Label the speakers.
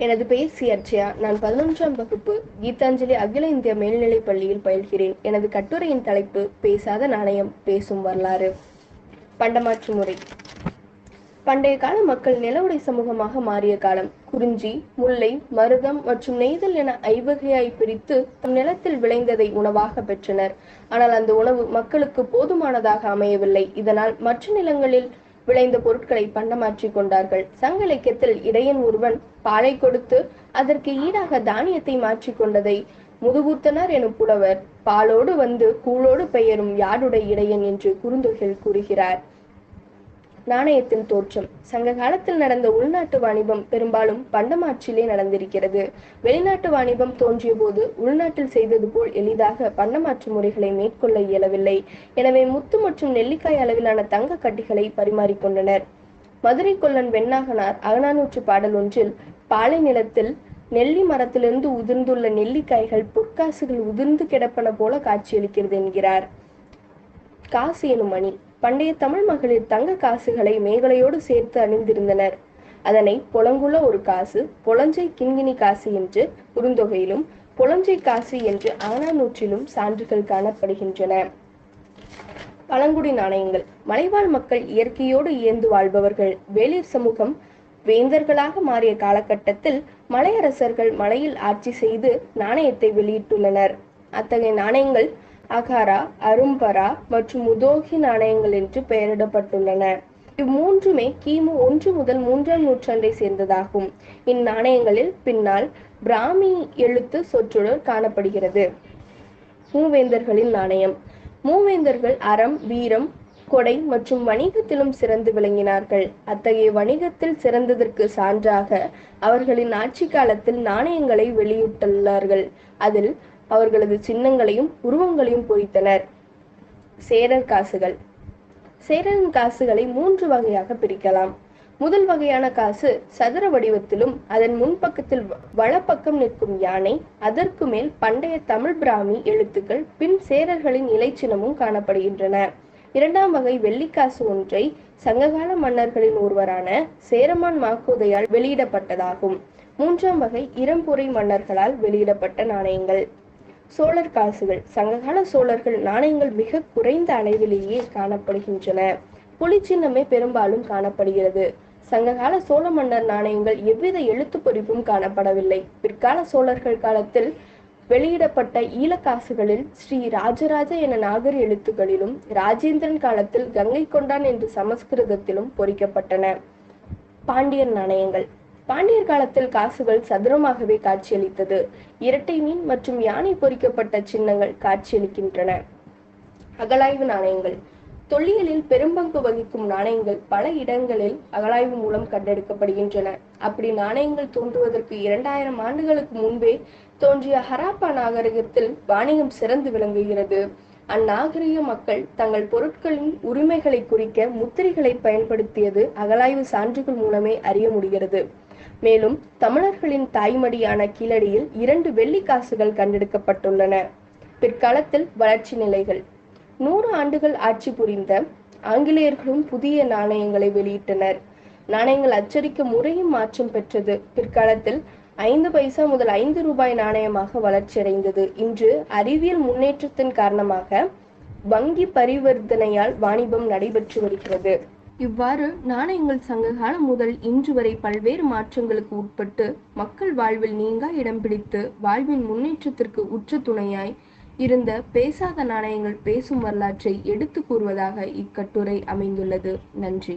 Speaker 1: எனது பெயர் சி அர்ச்சயா நான் பதினொன்றாம் வகுப்பு கீதாஞ்சலி அகில இந்திய மேல்நிலைப் பள்ளியில் பயில்கிறேன். எனது கட்டுரையின் தலைப்பு பேசாத நாணயம் பேசும் வரலாறு. பண்டமாற்று முறை. பண்டைய கால மக்கள் நிலவுடை சமூகமாக மாறிய காலம். குறிஞ்சி முல்லை மருதம் மற்றும் நெய்தல் என ஐவகையாய் பிரித்து தம் நிலத்தில் விளைந்ததை உணவாக பெற்றனர். ஆனால் அந்த உணவு மக்களுக்கு போதுமானதாக அமையவில்லை. இதனால் மற்ற நிலங்களில் விளைந்த பொருட்களை பண்டமாற்றிக் கொண்டார்கள். சங்க இலக்கியத்தில் இடையன் ஒருவன் பாலை கொடுத்து அதற்கு ஈடாக தானியத்தை மாற்றிக் கொண்டதை முதுகுத்தனர் எனும் புலவர் பாலோடு வந்து கூழோடு பெயரும் யாருடைய இடையன் என்று குறுந்தொகையில் கூறுகிறார். நாணயத்தின் தோற்றம். சங்க காலத்தில் நடந்த உள்நாட்டு வாணிபம் பெரும்பாலும் பண்டமாற்றிலே நடந்திருக்கிறது. வெளிநாட்டு வாணிபம் தோன்றிய போது உள்நாட்டில் செய்தது போல் எளிதாக பண்டமாற்று முறைகளை மேற்கொள்ள இயலவில்லை. எனவே முத்து மற்றும் நெல்லிக்காய் அளவிலான தங்க கட்டிகளை பரிமாறிக்கொண்டனர் மதுரை கொல்லன் வெண்ணாகனார் அகநானூற்று பாடல் ஒன்றில் பாலை நிலத்தில் நெல்லி மரத்திலிருந்து உதிர்ந்துள்ள நெல்லிக்காய்கள் பொற்காசுகள் உதிர்ந்து கிடப்பன போல காட்சியளிக்கிறது என்கிறார். காசு எனும் மணி பண்டைய தமிழ் மகளிர் தங்க காசுகளை மேகலையோடு சேர்த்து அணிந்திருந்தனர். அதனை புலங்குள்ள ஒரு காசு பொலஞ்சை கிண்கிணி காசு என்று குறுந்தொகையிலும் புலஞ்சை காசு என்று ஆனாநூற்றிலும் சான்றுகள் காணப்படுகின்றன. பழங்குடி நாணயங்கள். மலைவாழ் மக்கள் இயற்கையோடு இயந்து வாழ்பவர்கள். வேளிர் சமூகம் வேந்தர்களாக மாறிய காலகட்டத்தில் மலையரசர்கள் மலையில் ஆட்சி செய்து நாணயத்தை வெளியிட்டுள்ளனர். அத்தகைய நாணயங்கள் அகரா அரும்பரா மற்றும் உதோகி நாணயங்கள் என்று பெயரிடப்பட்டுள்ளன. இம்மூன்றுமே கிமு ஒன்று முதல் மூன்றாம் நூற்றாண்டை சேர்ந்ததாகும். இந்நாணயங்களில் பின்னால் பிராமி எழுத்து சொற்றொடர் காணப்படுகிறது. மூவேந்தர்களின் நாணயம் மூவேந்தர்கள் அறம் வீரம் கொடை மற்றும் வணிகத்திலும் சிறந்து விளங்கினார்கள். அத்தகைய வணிகத்தில் சிறந்ததற்கு சான்றாக அவர்களின் ஆட்சி காலத்தில் நாணயங்களை வெளியிட்டுள்ளார்கள். அதில் அவர்களது சின்னங்களையும் உருவங்களையும் பொறித்தனர். சேரர் காசுகள். சேரரின் காசுகளை மூன்று வகையாக பிரிக்கலாம். முதல் வகையான காசு சதுர வடிவத்திலும் அதன் முன்பக்கத்தில் வலப்பக்கம் நிற்கும் யானை அதற்கு மேல் பண்டைய தமிழ் பிராமி எழுத்துக்கள் பின் சேரர்களின் இலைச்சினமும் காணப்படுகின்றன. இரண்டாம் வகை வெள்ளிக்காசு ஒன்றை சங்ககால மன்னர்களின் ஒருவரான சேரமான் மாக்குதையால் வெளியிடப்பட்டதாகும். மூன்றாம் வகை இளம்புரை மன்னர்களால் வெளியிடப்பட்ட நாணயங்கள். சோழர் காசுகள் சங்ககால சோழர்கள் நாணயங்கள் மிக குறைந்த அளவிலேயே காணப்படுகின்றன. புலிச்சின்னமே பெரும்பாலும் காணப்படுகிறது. சங்ககால சோழ மன்னர் நாணயங்கள் எவ்வித எழுத்து பொறிப்பும் காணப்படவில்லை. பிற்கால சோழர்கள் காலத்தில் வெளியிடப்பட்ட ஈழக்காசுகளில் ஸ்ரீ ராஜராஜ என நாகர் எழுத்துக்களிலும் ராஜேந்திரன் காலத்தில் கங்கை கொண்டான் என்று சமஸ்கிருதத்திலும் பொறிக்கப்பட்டன. பாண்டியர் நாணயங்கள். பாண்டியர் காலத்தில் காசுகள் சதுரமாகவே காட்சியளித்தது. இரட்டை மீன் மற்றும் யானை பொறிக்கப்பட்ட சின்னங்கள் காட்சியளிக்கின்றன. அகலாய்வு நாணயங்கள். தொல்லியலில் பெரும்பங்கு வகிக்கும் நாணயங்கள் பல இடங்களில் அகலாய்வு மூலம் கண்டெடுக்கப்படுகின்றன. அப்படி நாணயங்கள் தோன்றுவதற்கு இரண்டாயிரம் ஆண்டுகளுக்கு முன்பே தோன்றிய ஹராப்பா நாகரிகத்தில் வாணிகம் சிறந்து விளங்குகிறது. அந்நாகரிக மக்கள் தங்கள் பொருட்களின் உரிமைகளை குறிக்க முத்திரைகளை பயன்படுத்தியது அகலாய்வு சான்றுகள் மூலமே அறிய முடிகிறது. மேலும் தமிழர்களின் தாய்மடியான கீழடியில் இரண்டு வெள்ளி காசுகள் கண்டெடுக்கப்பட்டுள்ளன. பிற்காலத்தில் வளர்ச்சி நிலைகள். நூறு ஆண்டுகள் ஆட்சி புரிந்த ஆங்கிலேயர்களும் புதிய நாணயங்களை வெளியிட்டனர். நாணயங்கள் அச்சடிக்க முறையும் மாற்றம் பெற்றது. பிற்காலத்தில் ஐந்து பைசா முதல் ஐந்து ரூபாய் நாணயமாக வளர்ச்சியடைந்தது. இன்று அறிவியல் முன்னேற்றத்தின் காரணமாக வங்கி பரிவர்த்தனையால் வாணிபம் நடைபெற்று வருகிறது. இவ்வாறு நாணயங்கள் சங்ககாலம் முதல் இன்று வரை பல்வேறு மாற்றங்களுக்கு உட்பட்டு மக்கள் வாழ்வில் நீங்கா இடம் பிடித்து வாழ்வின் முன்னேற்றத்திற்கு உற்ற துணையாய் இருந்த பேசாத நாணயங்கள் பேசும் வரலாற்றை எடுத்து கூறுவதாக இக்கட்டுரை அமைந்துள்ளது. நன்றி.